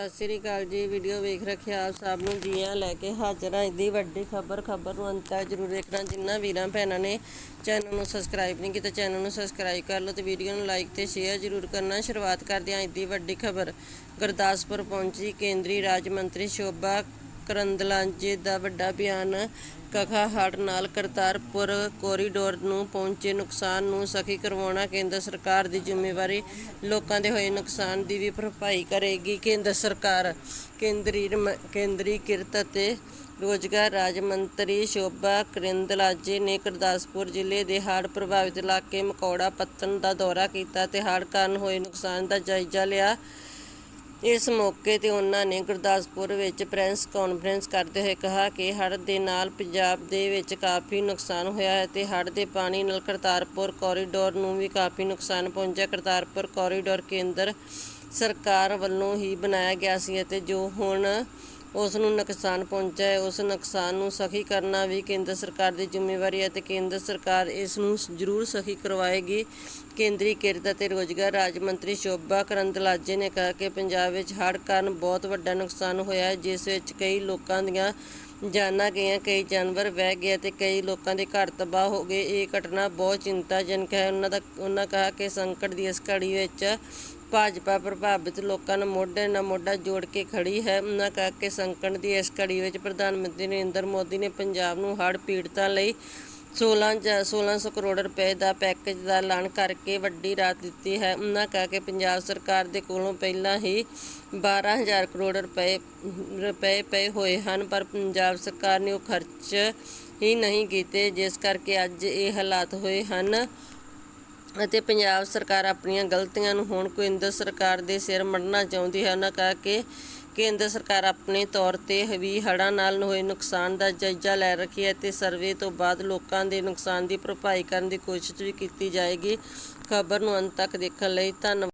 ਸਤਿ ਸ੍ਰੀ ਅਕਾਲ ਜੀ ਵੀਡੀਓ ਵੇਖ ਰੱਖਿਆ ਆਪ ਸਭ ਨੂੰ ਜੀਆਂ ਲੈ ਕੇ ਹਾਜ਼ਰ ਹਾਂ। ਇਹਦੀ ਵੱਡੀ ਖਬਰ ਖਬਰ ਨੂੰ ਅੰਤ ਤੱਕ ਜ਼ਰੂਰ ਦੇਖਣਾ ਜਿੰਨਾ ਵੀਰਾਂ ਭੈਣਾਂ ਨੇ ਚੈਨਲ ਨੂੰ ਸਬਸਕ੍ਰਾਈਬ ਨਹੀਂ ਕੀਤਾ ਚੈਨਲ ਨੂੰ ਸਬਸਕ੍ਰਾਈਬ ਕਰ ਲਓ ਤੇ ਵੀਡੀਓ ਨੂੰ ਲਾਈਕ ਤੇ ਸ਼ੇਅਰ ਜ਼ਰੂਰ ਕਰਨਾ। ਸ਼ੁਰੂਆਤ ਕਰਦੇ ਹਾਂ ਇਹਦੀ ਵੱਡੀ ਖਬਰ। ਗੁਰਦਾਸਪੁਰ ਪਹੁੰਚੀ ਕੇਂਦਰੀ ਰਾਜ ਮੰਤਰੀ ਸ਼ੋਭਾ ਕਰੰਦਲਾਜੇ ਦਾ ਵੱਡਾ ਬਿਆਨ। ਕਖਾ ਹੜ ਨਾਲ ਕਰਤਾਰਪੁਰ ਕੋਰੀਡੋਰ ਨੂੰ ਪਹੁੰਚੇ ਨੁਕਸਾਨ ਨੂੰ ਸਖੀ ਕਰਵਾਉਣਾ ਕੇਂਦਰ ਸਰਕਾਰ ਦੀ ਜ਼ਿੰਮੇਵਾਰੀ, ਲੋਕਾਂ ਦੇ ਹੋਏ ਨੁਕਸਾਨ ਦੀ ਵੀ ਭਰਪਾਈ ਕਰੇਗੀ ਕੇਂਦਰ ਸਰਕਾਰ। ਕੇਂਦਰੀ ਰਮ- ਕੇਂਦਰੀ ਕਿਰਤ ਅਤੇ ਰੋਜ਼ਗਾਰ ਰਾਜ ਮੰਤਰੀ ਸ਼ੋਭਾ ਕਰਿੰਦਲਾਜੇ ਨੇ ਗੁਰਦਾਸਪੁਰ ਜ਼ਿਲ੍ਹੇ ਦੇ ਹੜ੍ਹ ਪ੍ਰਭਾਵਿਤ ਇਲਾਕੇ ਮਕੌੜਾ ਪੱਤਨ ਦਾ ਦੌਰਾ ਕੀਤਾ ਤੇ ਹੜ੍ਹ ਕਾਰਨ ਹੋਏ ਨੁਕਸਾਨ ਦਾ ਜਾਇਜ਼ਾ ਲਿਆ। ਇਸ ਮੌਕੇ ਤੇ ਉਹਨਾਂ ਨੇ ਗੁਰਦਾਸਪੁਰ ਵਿੱਚ ਪ੍ਰੈਸ ਕਾਨਫਰੰਸ ਕਰਦੇ ਹੋਏ ਕਿਹਾ ਕਿ ਹੜ੍ਹ ਦੇ ਨਾਲ ਪੰਜਾਬ ਦੇ ਵਿੱਚ ਕਾਫੀ ਨੁਕਸਾਨ ਹੋਇਆ ਹੈ ਤੇ ਹੜ੍ਹ ਦੇ ਪਾਣੀ ਨਾਲ ਕਰਤਾਰਪੁਰ ਕੋਰੀਡੋਰ ਨੂੰ ਵੀ ਕਾਫੀ ਨੁਕਸਾਨ ਪਹੁੰਚਿਆ। ਕਰਤਾਰਪੁਰ ਕੋਰੀਡੋਰ ਕੇਂਦਰ ਸਰਕਾਰ ਵੱਲੋਂ ਹੀ ਬਣਾਇਆ ਗਿਆ ਸੀ ਅਤੇ ਜੋ ਹੁਣ ਉਸ ਨੂੰ ਨੁਕਸਾਨ ਪਹੁੰਚਿਆ ਹੈ। ਉਸ ਨੁਕਸਾਨ ਨੂੰ ਸਖੀ ਕਰਨਾ ਵੀ ਕੇਂਦਰ ਸਰਕਾਰ ਦੀ ਜ਼ਿੰਮੇਵਾਰੀ ਹੈ ਤੇ ਕੇਂਦਰ ਸਰਕਾਰ ਇਸ ਨੂੰ ਜ਼ਰੂਰ ਸਖੀ ਕਰਵਾਏਗੀ। ਕੇਂਦਰੀ ਕਿਰਤ ਅਤੇ ਰੋਜ਼ਗਾਰ ਰਾਜ ਮੰਤਰੀ ਸ਼ੋਭਾ ਕਰੰਦਲਾਜੇ ਨੇ ਕਿਹਾ ਕਿ ਪੰਜਾਬ ਵਿੱਚ ਹੜ੍ਹ ਕਾਰਨ ਬਹੁਤ ਵੱਡਾ ਨੁਕਸਾਨ ਹੋਇਆ ਹੈ, ਜਿਸ ਵਿੱਚ ਕਈ ਲੋਕਾਂ ਦੀਆਂ ਜਾਨਾਂ ਗਈਆਂ, ਕਈ ਜਾਨਵਰ ਵਹਿ ਗਏ ਤੇ ਕਈ ਲੋਕਾਂ ਦੇ ਘਰ ਤਬਾਹ ਹੋ ਗਏ। ਇਹ ਘਟਨਾ ਬਹੁਤ ਚਿੰਤਾਜਨਕ ਹੈ। ਉਹਨਾਂ ਦਾ, ਉਹਨਾਂ ਕਿਹਾ ਕਿ ਸੰਕਟ ਦੀ ਇਸ ਘੜੀ ਵਿੱਚ ਭਾਜਪਾ ਪ੍ਰਭਾਵਿਤ ਲੋਕਾਂ ਨੂੰ ਮੋਢੇ ਨਾਲ ਮੋਢਾ ਜੋੜ ਕੇ ਖੜੀ ਹੈ। ਉਹਨਾਂ ਕਿਹਾ ਕਿ ਸੰਕਟ ਦੀ ਇਸ ਘੜੀ ਵਿੱਚ ਪ੍ਰਧਾਨ ਮੰਤਰੀ ਨਰਿੰਦਰ ਮੋਦੀ ਨੇ ਪੰਜਾਬ ਨੂੰ ਹੜ੍ਹ ਪੀੜਤਾਂ ਲਈ 16 ਜਾਂ 1600 ਕਰੋੜ ਰੁਪਏ ਦਾ ਪੈਕੇਜ ਦਾ ਐਲਾਨ ਕਰਕੇ ਵੱਡੀ ਰਾਹਤ ਦਿੱਤੀ ਹੈ। ਉਹਨਾਂ ਕਿਹਾ ਕਿ ਪੰਜਾਬ ਸਰਕਾਰ ਦੇ ਕੋਲੋਂ ਪਹਿਲਾਂ ਹੀ 12000 ਕਰੋੜ ਰੁਪਏ ਰੁਪਏ ਪਏ ਹੋਏ ਹਨ, ਪਰ ਪੰਜਾਬ ਸਰਕਾਰ ਨੇ ਉਹ ਖਰਚ ਹੀ ਨਹੀਂ ਕੀਤੇ, ਜਿਸ ਕਰਕੇ ਅੱਜ ਇਹ ਹਾਲਾਤ ਹੋਏ ਹਨ। ਅਤੇ ਪੰਜਾਬ ਸਰਕਾਰ ਆਪਣੀਆਂ ਗਲਤੀਆਂ ਨੂੰ ਹੁਣ ਕੇਂਦਰ ਸਰਕਾਰ ਦੇ ਸਿਰ ਮੜਨਾ ਚਾਹੁੰਦੀ ਹੈ। ਉਹਨਾਂ ਕਿਹਾ ਕਿ ਕੇਂਦਰ ਸਰਕਾਰ ਆਪਣੇ ਤੌਰ ਤੇ ਵੀ ਹੜ੍ਹਾਂ ਨਾਲ ਹੋਏ ਨੁਕਸਾਨ ਦਾ ਜਾਇਜ਼ਾ ਲੈ ਰਹੀ ਹੈ ਤੇ ਸਰਵੇ ਤੋਂ ਬਾਅਦ ਲੋਕਾਂ ਦੇ ਨੁਕਸਾਨ ਦੀ ਭਰਪਾਈ ਕਰਨ ਦੀ ਕੋਸ਼ਿਸ਼ ਵੀ ਕੀਤੀ ਜਾਏਗੀ। ਖਬਰ ਨੂੰ ਅੰਤ ਤੱਕ ਦੇਖਣ ਲਈ ਧੰਨਵਾਦ।